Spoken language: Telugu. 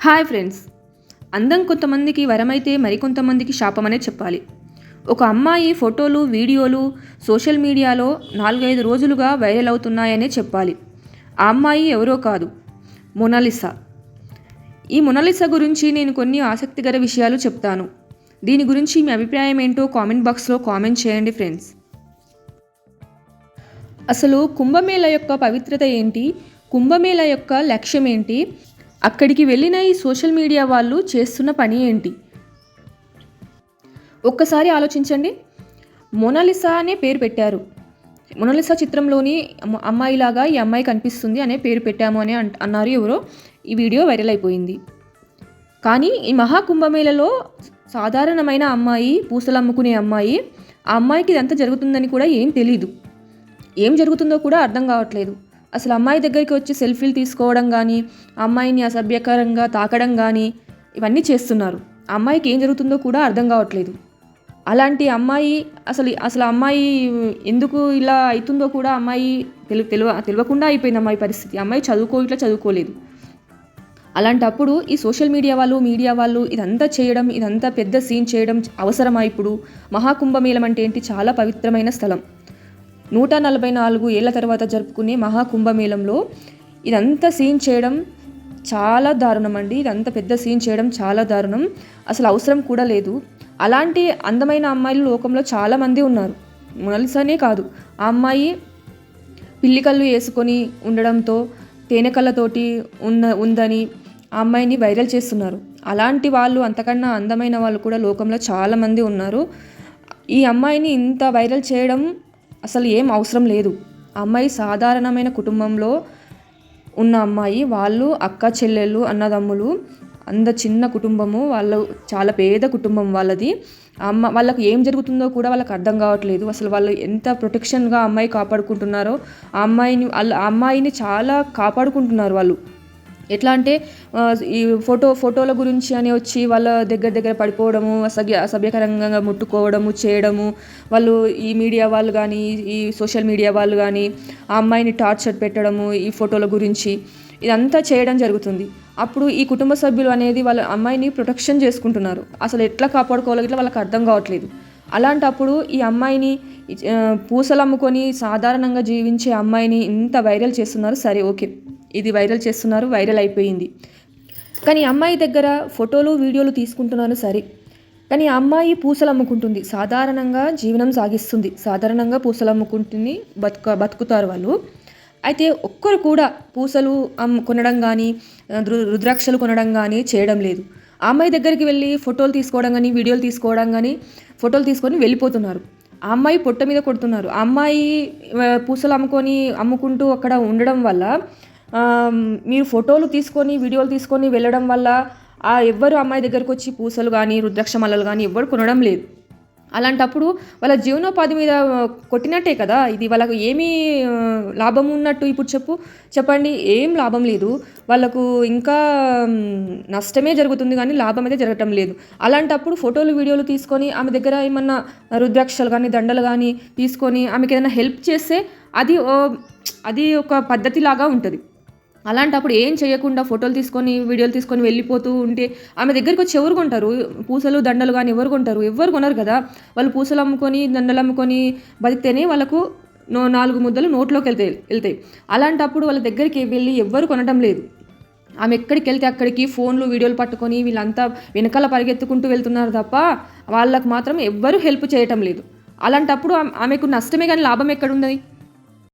Hi friends. అందం కొంతమందికి వరమైతే మరికొంతమందికి శాపమనే చెప్పాలి. ఒక అమ్మాయి ఫోటోలు వీడియోలు సోషల్ మీడియాలో నాలుగైదు రోజులుగా వైరల్ అవుతున్నాయనే చెప్పాలి. ఆ అమ్మాయి ఎవరో కాదు మొనాలిసా. ఈ మొనాలిసా గురించి నేను కొన్ని ఆసక్తికర విషయాలు చెప్తాను. దీని గురించి మీ అభిప్రాయం ఏంటో కామెంట్ బాక్స్లో కామెంట్ చేయండి ఫ్రెండ్స్. అసలు కుంభమేళ యొక్క పవిత్రత ఏంటి? కుంభమేళ యొక్క లక్ష్యం ఏంటి? అక్కడికి వెళ్ళిన ఈ సోషల్ మీడియా వాళ్ళు చేస్తున్న పని ఏంటి? ఒక్కసారి ఆలోచించండి. మొనాలిసా అనే పేరు పెట్టారు. మొనాలిసా చిత్రంలోని అమ్మాయిలాగా ఈ అమ్మాయి కనిపిస్తుంది అనే పేరు పెట్టాము అని అంట- అన్నారు ఎవరో. ఈ వీడియో వైరల్ అయిపోయింది. కానీ ఈ మహాకుంభమేళలో సాధారణమైన అమ్మాయి పూసలు అమ్ముకునే అమ్మాయి ఆ అమ్మాయికి ఇదంతా జరుగుతుందని కూడా ఏం తెలీదు. ఏం జరుగుతుందో కూడా అర్థం కావట్లేదు. అసలు అమ్మాయి దగ్గరికి వచ్చి సెల్ఫీలు తీసుకోవడం కానీ అమ్మాయిని అసభ్యకరంగా తాకడం కానీ ఇవన్నీ చేస్తున్నారు. అమ్మాయికి ఏం జరుగుతుందో కూడా అర్థం కావట్లేదు. అలాంటి అమ్మాయి అసలు అసలు అమ్మాయి ఎందుకు ఇలా అవుతుందో కూడా అమ్మాయి తెలు తెలివ తెలియకుండా అయిపోయింది అమ్మాయి పరిస్థితి. అమ్మాయి చదువుకో ఇట్లా చదువుకోలేదు. అలాంటప్పుడు ఈ సోషల్ మీడియా వాళ్ళు మీడియా వాళ్ళు ఇదంతా చేయడం ఇదంతా పెద్ద సీన్ చేయడం అవసరమా ఇప్పుడు? మహాకుంభమేళం అంటే ఏంటి? చాలా పవిత్రమైన స్థలం. నూట నలభై నాలుగు ఏళ్ళ తర్వాత జరుపుకునే మహాకుంభమేళంలో ఇదంతా సీన్ చేయడం చాలా దారుణం అండి. ఇదంతా పెద్ద సీన్ చేయడం చాలా దారుణం. అసలు అవసరం కూడా లేదు. అలాంటి అందమైన అమ్మాయిలు లోకంలో చాలామంది ఉన్నారు. మొనలిసానే కాదు. ఆ అమ్మాయి పిల్లి కళ్ళు వేసుకొని ఉండడంతో తేనె కళ్ళతోటి ఉన్న ఉందని ఆ అమ్మాయిని వైరల్ చేస్తున్నారు. అలాంటి వాళ్ళు అంతకన్నా అందమైన వాళ్ళు కూడా లోకంలో చాలామంది ఉన్నారు. ఈ అమ్మాయిని ఇంత వైరల్ చేయడం అసలు ఏం అవసరం లేదు. అమ్మాయి సాధారణమైన కుటుంబంలో ఉన్న అమ్మాయి వాళ్ళు అక్క చెల్లెళ్ళు అన్నదమ్ములు అంత చిన్న కుటుంబము వాళ్ళు చాలా పేద కుటుంబం వాళ్ళది. అమ్మ వాళ్ళకు ఏం జరుగుతుందో కూడా వాళ్ళకి అర్థం కావట్లేదు. అసలు వాళ్ళు ఎంత ప్రొటెక్షన్గా అమ్మాయి కాపాడుకుంటున్నారో ఆ అమ్మాయిని వాళ్ళ అమ్మాయిని చాలా కాపాడుకుంటున్నారు వాళ్ళు. ఎట్లా అంటే ఈ ఫోటో ఫోటోల గురించి అని వచ్చి వాళ్ళ దగ్గర దగ్గర పడిపోవడము అసభ్య అసభ్యకరంగా ముట్టుకోవడము చేయడము వాళ్ళు ఈ మీడియా వాళ్ళు కానీ ఈ సోషల్ మీడియా వాళ్ళు కానీ ఆ అమ్మాయిని టార్చర్ పెట్టడము ఈ ఫోటోల గురించి ఇదంతా చేయడం జరుగుతుంది. అప్పుడు ఈ కుటుంబ సభ్యులు అనేది వాళ్ళ అమ్మాయిని ప్రొటెక్షన్ చేసుకుంటున్నారు. అసలు ఎట్లా కాపాడుకోవాలో ఇట్లా వాళ్ళకి అర్థం కావట్లేదు. అలాంటప్పుడు ఈ అమ్మాయిని పూసలు అమ్ముకొని సాధారణంగా జీవించే అమ్మాయిని ఇంత వైరల్ చేస్తున్నారు సరే ఓకే. ఇది వైరల్ చేస్తున్నారు వైరల్ అయిపోయింది. కానీ అమ్మాయి దగ్గర ఫోటోలు వీడియోలు తీసుకుంటున్నారు సరే. కానీ అమ్మాయి పూసలు అమ్ముకుంటుంది సాధారణంగా జీవనం సాగిస్తుంది. సాధారణంగా పూసలు అమ్ముకుంటుంది బతుక బతుకుతారు వాళ్ళు. అయితే ఒక్కరు కూడా పూసలు అమ్ము కొనడం కానీ రుద్రాక్షలు కొనడం కానీ చేయడం లేదు. ఆ అమ్మాయి దగ్గరికి వెళ్ళి ఫోటోలు తీసుకోవడం కానీ వీడియోలు తీసుకోవడం కానీ ఫోటోలు తీసుకొని వెళ్ళిపోతున్నారు. ఆ అమ్మాయి పొట్ట మీద కొడుతున్నారు. ఆ అమ్మాయి పూసలు అమ్ముకొని అమ్ముకుంటూ అక్కడ ఉండడం వల్ల మీరు ఫోటోలు తీసుకొని వీడియోలు తీసుకొని వెళ్ళడం వల్ల ఆ ఎవ్వరు అమ్మాయి దగ్గరకు వచ్చి పూసలు కానీ రుద్రాక్ష మల్లలు కానీ ఎవ్వరు కొనడం లేదు. అలాంటప్పుడు వాళ్ళ జీవనోపాధి మీద కొట్టినట్టే కదా? ఇది వాళ్ళకు ఏమీ లాభం ఉన్నట్టు ఇప్పుడు చెప్పు చెప్పండి. ఏం లాభం లేదు. వాళ్ళకు ఇంకా నష్టమే జరుగుతుంది కానీ లాభం అయితే జరగటం లేదు. అలాంటప్పుడు ఫోటోలు వీడియోలు తీసుకొని ఆమె దగ్గర ఏమన్నా రుద్రాక్షలు కానీ దండలు కానీ తీసుకొని ఆమెకి ఏదైనా హెల్ప్ చేస్తే అది అది ఒక పద్ధతిలాగా ఉంటుంది. అలాంటప్పుడు ఏం చేయకుండా ఫోటోలు తీసుకొని వీడియోలు తీసుకొని వెళ్ళిపోతూ ఉంటే ఆమె దగ్గరికి వచ్చి ఎవరు కొంటారు? పూసలు దండలు కానీ ఎవరు కొంటారు? ఎవరు కొనరు కదా. వాళ్ళు పూసలు అమ్ముకొని దండలు అమ్ముకొని బతికితేనే వాళ్ళకు నో నాలుగు ముద్దలు నోట్లోకి వెళ్తాయి వెళ్తాయి. అలాంటప్పుడు వాళ్ళ దగ్గరికి వెళ్ళి ఎవ్వరు కొనడం లేదు. ఆమె ఎక్కడికి వెళ్తే అక్కడికి ఫోన్లు వీడియోలు పట్టుకొని వీళ్ళంతా వెనకాల పరిగెత్తుకుంటూ వెళ్తున్నారు తప్ప వాళ్ళకు మాత్రం ఎవ్వరూ హెల్ప్ చేయటం లేదు. అలాంటప్పుడు ఆమెకు నష్టమే కానీ లాభం ఎక్కడున్నది?